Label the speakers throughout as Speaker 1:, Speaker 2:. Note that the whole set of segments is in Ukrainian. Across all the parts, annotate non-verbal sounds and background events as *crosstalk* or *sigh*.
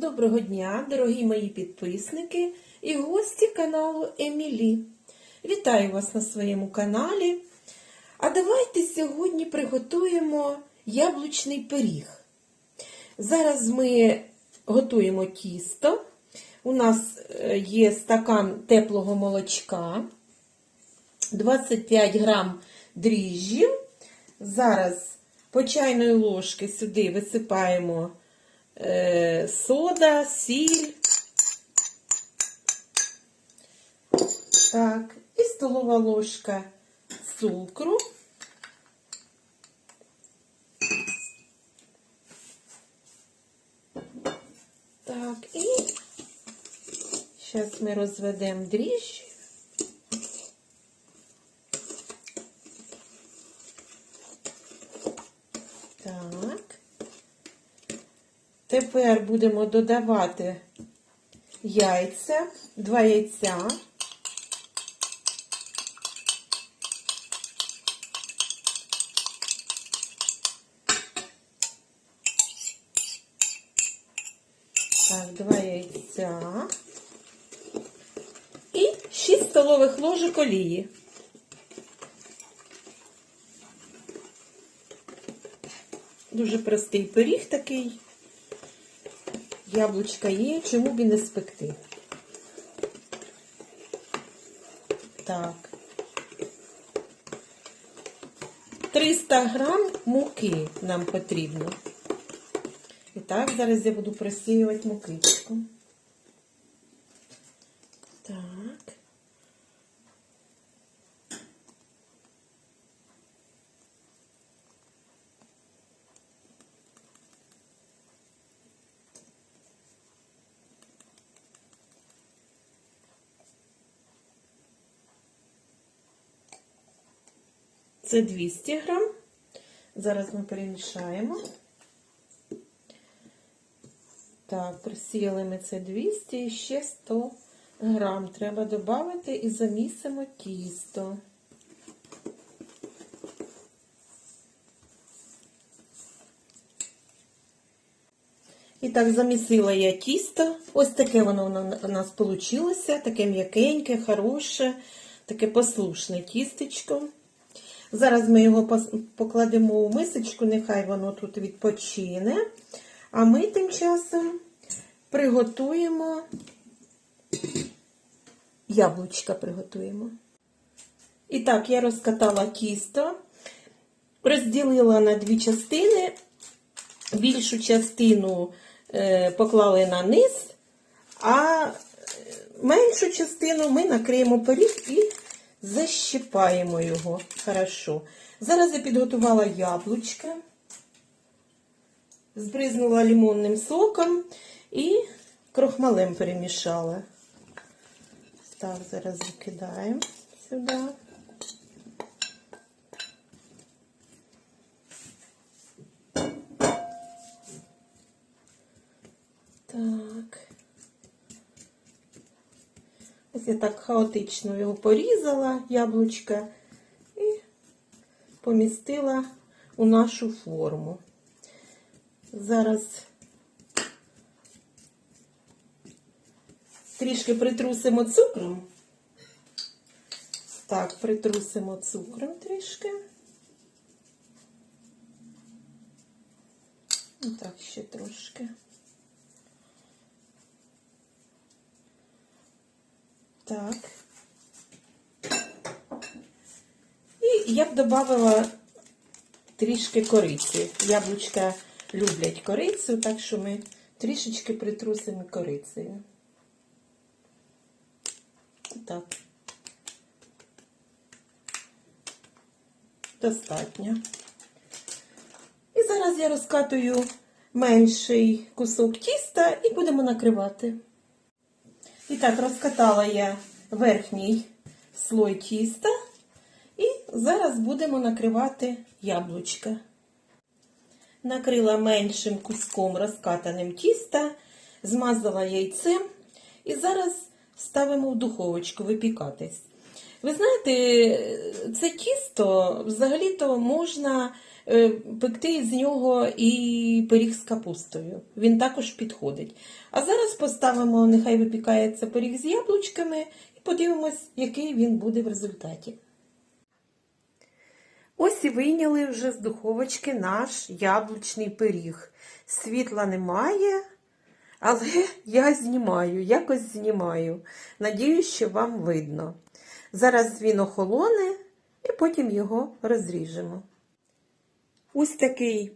Speaker 1: Доброго дня, дорогі мої підписники і гості каналу Емілі. Вітаю вас на своєму каналі. А давайте сьогодні приготуємо яблучний пиріг. Зараз ми готуємо тісто. У нас е, є стакан теплого молочка, 25 грам дріжджів. Зараз по чайної ложки сюди висипаємо е, сода, сіль. Так, і столова ложка цукру. Так, і зараз ми розведемо дріжджі. Так. Тепер будемо додавати яйця, два яйця. Так, два яйця. І 6 столових ложок олії. Дуже простий пиріг такий. Яблучка є, чому б і не спекти. Так. 300 грам муки нам потрібно. І так, зараз я буду просіювати мукичку. Так. Це 200 грам. Зараз ми перемішаємо. Так, просіяли ми це 200 і ще 100 грам. Треба додати і замісимо тісто. І так, замісила я тісто. Ось таке воно у нас вийшло. Таке м'якеньке, хороше, таке послушне тістечко. Зараз ми його покладемо у мисочку, нехай воно тут відпочине. А ми тим часом приготуємо яблучка приготуємо. І так, я розкатала тісто, розділила на дві частини, більшу частину е, поклали на низ, а меншу частину ми накриємо пиріг і защипаємо його хорошо. Зараз я підготувала яблучка, збризнула лимонним соком і крохмалем перемішала. Так, зараз закидаємо сюди. Так. Ось я так хаотично його порізала, яблучка, і помістила у нашу форму. Зараз трішки притрусимо цукром. Так, притрусимо цукром трішки. Так, ще трошки. Так. І я б додавала трішки кориці. Яблучка люблять корицю, так що ми трішечки притрусимо корицею. Так. Достатньо. І зараз я розкатую менший кусок тіста і будемо накривати. І так, розкатала я верхній слой тіста, і зараз будемо накривати яблучка. Накрила меншим куском розкатаним тіста, змазала яйцем і зараз ставимо в духовочку випікатись. Ви знаєте, це тісто взагалі-то можна е, пекти з нього і пиріг з капустою. Він також підходить. А зараз поставимо, нехай випікається пиріг з яблучками, подивимось, який він буде в результаті. Ось і вийняли вже з духовочки наш яблучний пиріг. Світла немає, але *laughs* я знімаю, якось знімаю. Надіюсь, що вам видно. Зараз він охолоне і потім його розріжемо. Ось такий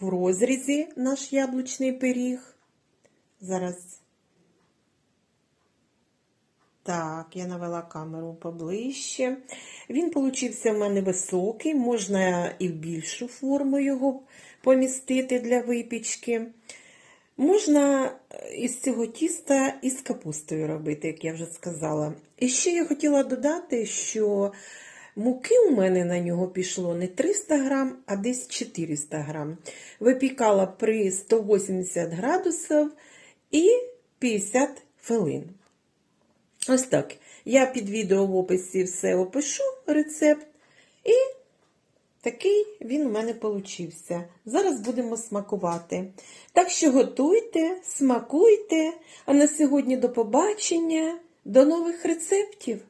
Speaker 1: в розрізі наш яблучний пиріг. Зараз. Так, я навела камеру поближче. Він получився в мене високий, можна і в більшу форму його помістити для випічки. Можна із цього тіста із капустою робити, як я вже сказала. І ще я хотіла додати, що муки у мене на нього пішло не 300 грам, а десь 400 грам. Випікала при 180 градусів і 50 хвилин. Ось так. Я під відео в описі все опишу рецепт. І такий він у мене получився. Зараз будемо смакувати. Так що готуйте, смакуйте. А на сьогодні до побачення, до нових рецептів!